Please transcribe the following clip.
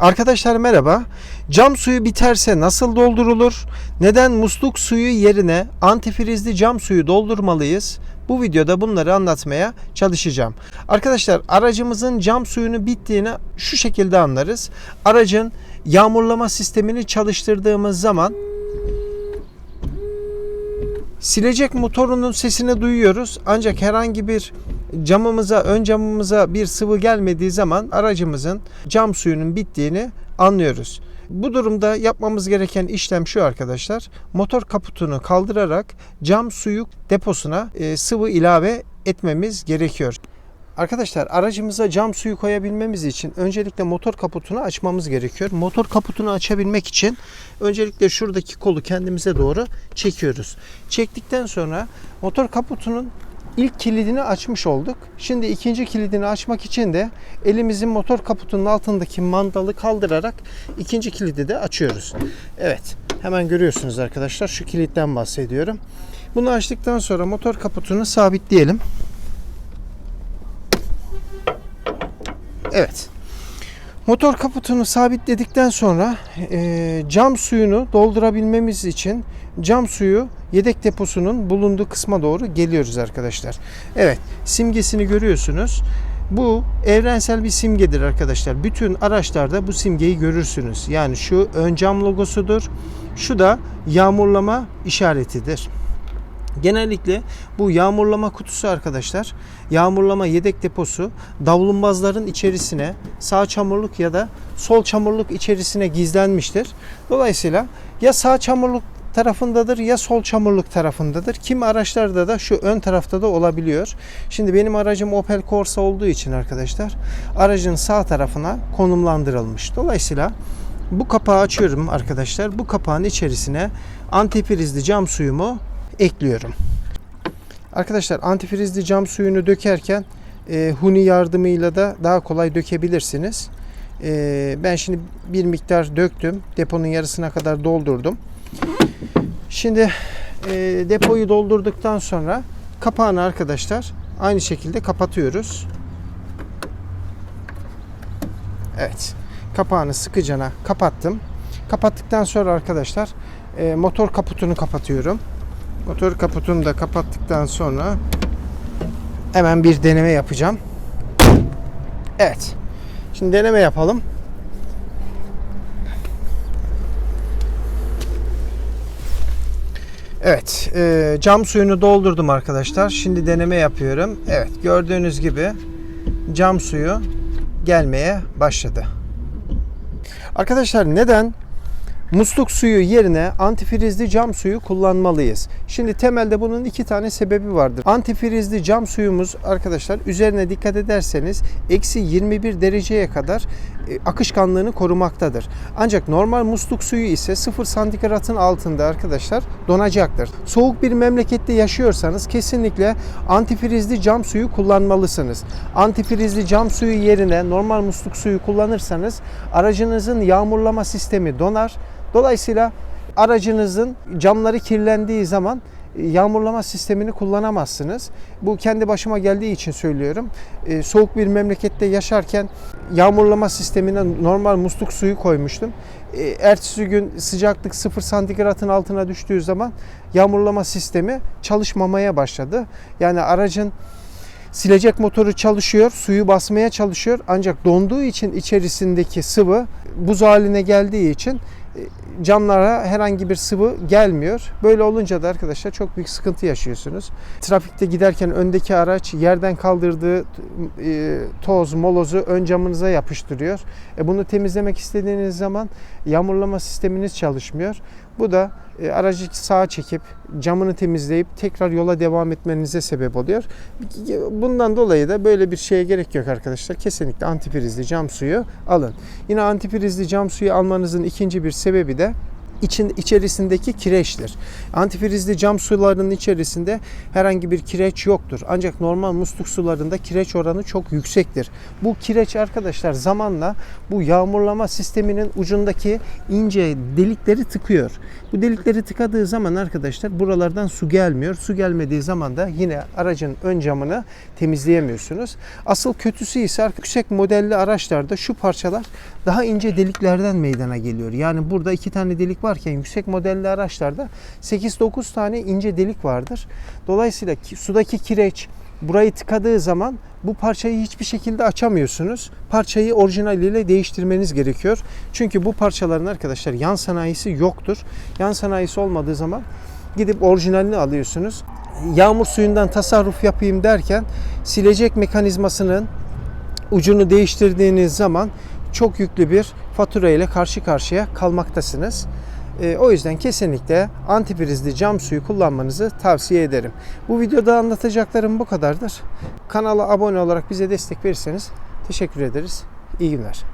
Arkadaşlar merhaba. Cam suyu biterse nasıl doldurulur? Neden musluk suyu yerine antifrizli cam suyu doldurmalıyız? Bu videoda bunları anlatmaya çalışacağım. Arkadaşlar aracımızın cam suyunu bittiğini şu şekilde anlarız. Aracın yağmurlama sistemini çalıştırdığımız zaman silecek motorunun sesini duyuyoruz. Ancak herhangi bir camımıza, ön camımıza bir sıvı gelmediği zaman aracımızın cam suyunun bittiğini anlıyoruz. Bu durumda yapmamız gereken işlem şu arkadaşlar. Motor kaputunu kaldırarak cam suyu deposuna e, sıvı ilave etmemiz gerekiyor. Arkadaşlar aracımıza cam suyu koyabilmemiz için öncelikle motor kaputunu açmamız gerekiyor. Motor kaputunu açabilmek için öncelikle şuradaki kolu kendimize doğru çekiyoruz. Çektikten sonra motor kaputunun ilk kilidini açmış olduk. Şimdi ikinci kilidini açmak için de elimizin motor kaputunun altındaki mandalı kaldırarak ikinci kilidi de açıyoruz. Evet hemen görüyorsunuz arkadaşlar şu kilitten bahsediyorum. Bunu açtıktan sonra motor kaputunu sabitleyelim. Evet. Motor kaputunu sabitledikten sonra e, cam suyunu doldurabilmemiz için cam suyu yedek deposunun bulunduğu kısma doğru geliyoruz arkadaşlar. Evet simgesini görüyorsunuz. Bu evrensel bir simgedir arkadaşlar. Bütün araçlarda bu simgeyi görürsünüz. Yani şu ön cam logosudur. Şu da yağmurlama işaretidir. Genellikle bu yağmurlama kutusu arkadaşlar, yağmurlama yedek deposu davlumbazların içerisine sağ çamurluk ya da sol çamurluk içerisine gizlenmiştir. Dolayısıyla ya sağ çamurluk tarafındadır ya sol çamurluk tarafındadır. Kimi araçlarda da şu ön tarafta da olabiliyor. Şimdi benim aracım Opel Corsa olduğu için arkadaşlar aracın sağ tarafına konumlandırılmış. Dolayısıyla bu kapağı açıyorum arkadaşlar. Bu kapağın içerisine antiprizli cam suyumu ekliyorum. Arkadaşlar antifrizli cam suyunu dökerken e, huni yardımıyla da daha kolay dökebilirsiniz. E, ben şimdi bir miktar döktüm. Deponun yarısına kadar doldurdum. Şimdi e, depoyu doldurduktan sonra kapağını arkadaşlar aynı şekilde kapatıyoruz. Evet. Kapağını sıkıcana kapattım. Kapattıktan sonra arkadaşlar e, motor kaputunu kapatıyorum. Motor kaputunu da kapattıktan sonra hemen bir deneme yapacağım. Evet. Şimdi deneme yapalım. Evet, e, cam suyunu doldurdum arkadaşlar. Şimdi deneme yapıyorum. Evet, gördüğünüz gibi cam suyu gelmeye başladı. Arkadaşlar neden musluk suyu yerine antifrizli cam suyu kullanmalıyız. Şimdi temelde bunun iki tane sebebi vardır. Antifrizli cam suyumuz arkadaşlar üzerine dikkat ederseniz eksi 21 dereceye kadar e, akışkanlığını korumaktadır. Ancak normal musluk suyu ise 0 santigratın altında arkadaşlar donacaktır. Soğuk bir memlekette yaşıyorsanız kesinlikle antifrizli cam suyu kullanmalısınız. Antifrizli cam suyu yerine normal musluk suyu kullanırsanız aracınızın yağmurlama sistemi donar. Dolayısıyla aracınızın camları kirlendiği zaman e, yağmurlama sistemini kullanamazsınız. Bu kendi başıma geldiği için söylüyorum. Ee, soğuk bir memlekette yaşarken yağmurlama sistemine normal musluk suyu koymuştum. Ee, ertesi gün sıcaklık 0 santigratın altına düştüğü zaman yağmurlama sistemi çalışmamaya başladı. Yani aracın silecek motoru çalışıyor, suyu basmaya çalışıyor ancak donduğu için içerisindeki sıvı buz haline geldiği için camlara herhangi bir sıvı gelmiyor. Böyle olunca da arkadaşlar çok büyük sıkıntı yaşıyorsunuz. Trafikte giderken öndeki araç yerden kaldırdığı e, toz, molozu ön camınıza yapıştırıyor. E bunu temizlemek istediğiniz zaman yağmurlama sisteminiz çalışmıyor. Bu da e, aracı sağa çekip camını temizleyip tekrar yola devam etmenize sebep oluyor. Bundan dolayı da böyle bir şeye gerek yok arkadaşlar. Kesinlikle antiprizli cam suyu alın. Yine antiprizli cam suyu almanızın ikinci bir sebebi de için içerisindeki kireçtir. Antifrizli cam sularının içerisinde herhangi bir kireç yoktur. Ancak normal musluk sularında kireç oranı çok yüksektir. Bu kireç arkadaşlar zamanla bu yağmurlama sisteminin ucundaki ince delikleri tıkıyor. Bu delikleri tıkadığı zaman arkadaşlar buralardan su gelmiyor. Su gelmediği zaman da yine aracın ön camını temizleyemiyorsunuz. Asıl kötüsü ise yüksek modelli araçlarda şu parçalar daha ince deliklerden meydana geliyor. Yani burada iki tane delik varken yüksek modelli araçlarda 8-9 tane ince delik vardır. Dolayısıyla ki- sudaki kireç burayı tıkadığı zaman bu parçayı hiçbir şekilde açamıyorsunuz. Parçayı orijinaliyle değiştirmeniz gerekiyor. Çünkü bu parçaların arkadaşlar yan sanayisi yoktur. Yan sanayisi olmadığı zaman gidip orijinalini alıyorsunuz. Yağmur suyundan tasarruf yapayım derken silecek mekanizmasının ucunu değiştirdiğiniz zaman çok yüklü bir fatura ile karşı karşıya kalmaktasınız. E, o yüzden kesinlikle antiprizli cam suyu kullanmanızı tavsiye ederim. Bu videoda anlatacaklarım bu kadardır. Kanala abone olarak bize destek verirseniz teşekkür ederiz. İyi günler.